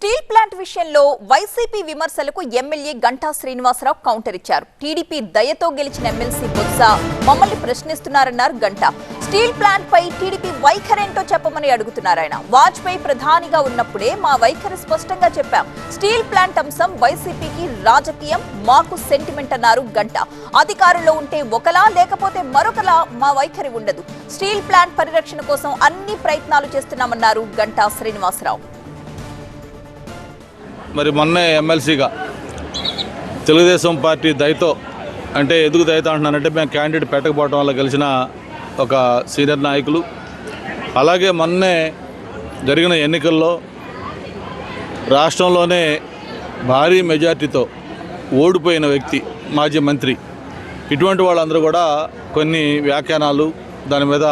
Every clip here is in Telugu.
స్టీల్ ప్లాంట్ విషయంలో వైసీపీ విమర్శలకు ఎమ్మెల్యే గంటా శ్రీనివాసరావు కౌంటర్ ఇచ్చారు. టీడీపీ దయతో గెలిచిన ఎమ్మెల్సీ బొత్స మమ్మల్ని ప్రశ్నిస్తున్నారన్నారు గంటా. స్టీల్ ప్లాంట్ పై టీడీపీ వైఖరేంటో చెప్పమని అడుగుతున్నారు ఆయన. వాజ్పేయి ప్రధానిగా ఉన్నప్పుడే మా వైఖరి స్పష్టంగా చెప్పాం. స్టీల్ ప్లాంట్ అంశం వైసీపీకి రాజకీయం మాకు సెంటిమెంట్ అన్నారు గంట. అధికారంలో ఉంటే ఒకలా లేకపోతే మరొకలా మా వైఖరి ఉండదు. స్టీల్ ప్లాంట్ పరిరక్షణ కోసం అన్ని ప్రయత్నాలు చేస్తున్నామన్నారు గంటా శ్రీనివాసరావు. మరి మొన్నే ఎమ్మెల్సీగా తెలుగుదేశం పార్టీ దయతో అంటే ఎందుకు దయతో అంటున్నానంటే మేము క్యాండిడేట్ పెట్టకపోవడం వల్ల గెలిచిన ఒక సీనియర్ నాయకులు. అలాగే మొన్నే జరిగిన ఎన్నికల్లో రాష్ట్రంలోనే భారీ మెజార్టీతో ఓడిపోయిన వ్యక్తి మాజీ మంత్రి. ఇటువంటి వాళ్ళందరూ కూడా కొన్ని వ్యాఖ్యానాలు దాని మీద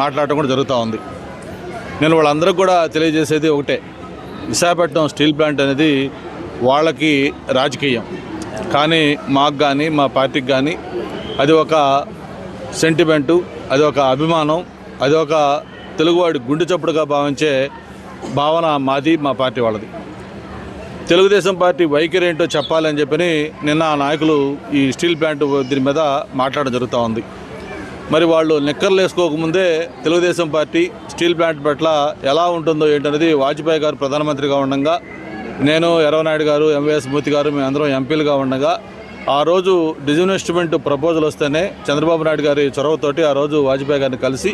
మాట్లాడటం కూడా జరుగుతూ ఉంది. నేను వాళ్ళందరికీ కూడా తెలియజేసేది ఒకటే. విశాఖపట్నం స్టీల్ ప్లాంట్ అనేది వాళ్ళకి రాజకీయం. కానీ మాకు కానీ మా పార్టీకి కానీ అది ఒక సెంటిమెంటు అది ఒక అభిమానం అది ఒక తెలుగువాడి గుండె చప్పుడుగా భావించే భావన మాది మా పార్టీ వాళ్ళది. తెలుగుదేశం పార్టీ వైఖరి ఏంటో చెప్పాలని చెప్పని నిన్న ఆ నాయకులు ఈ స్టీల్ ప్లాంట్ దీని మీద మాట్లాడడం జరుగుతూ ఉంది. మరి వాళ్ళు నిక్కర్లు వేసుకోకముందే తెలుగుదేశం పార్టీ స్టీల్ ప్లాంట్ పట్ల ఎలా ఉంటుందో ఏంటనేది వాజ్పేయి గారు ప్రధానమంత్రిగా ఉండగా నేను ఎర్రవనాయుడు గారు ఎంవీఎస్ మూర్తి గారు మేమందరం ఎంపీలుగా ఉండగా ఆ రోజు డిజిన్వెస్ట్మెంట్ ప్రపోజల్ వస్తేనే చంద్రబాబు నాయుడు గారి చొరవతోటి ఆ రోజు వాజ్పేయి గారిని కలిసి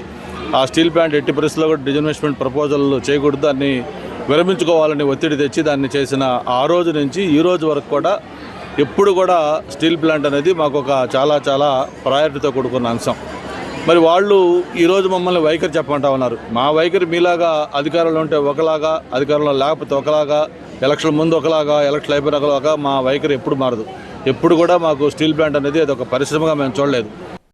ఆ స్టీల్ ప్లాంట్ ఎట్టి పరిస్థితుల్లో కూడా డిజిన్వెస్ట్మెంట్ ప్రపోజల్ చేయకూడదు దాన్ని విరమించుకోవాలని ఒత్తిడి తెచ్చి దాన్ని చేసిన ఆ రోజు నుంచి ఈ రోజు వరకు కూడా ఎప్పుడు కూడా స్టీల్ ప్లాంట్ అనేది మాకు ఒక చాలా చాలా ప్రయారిటీతో కూడుకున్న అంశం. మరి వాళ్ళు ఈరోజు మమ్మల్ని వైఖరి చెప్పమంటా ఉన్నారు. మా వైఖరి మీలాగా అధికారంలో ఉంటే ఒకలాగా అధికారంలో లేకపోతే ఒకలాగా ఎలక్షన్ ముందు ఒకలాగా ఎలక్షన్ అయిపోయిన ఒకలాగా మా వైఖరి ఎప్పుడు మారదు. ఎప్పుడు కూడా మాకు స్టీల్ ప్లాంట్ అనేది అది ఒక పరిశ్రమగా మేము చూడలేదు.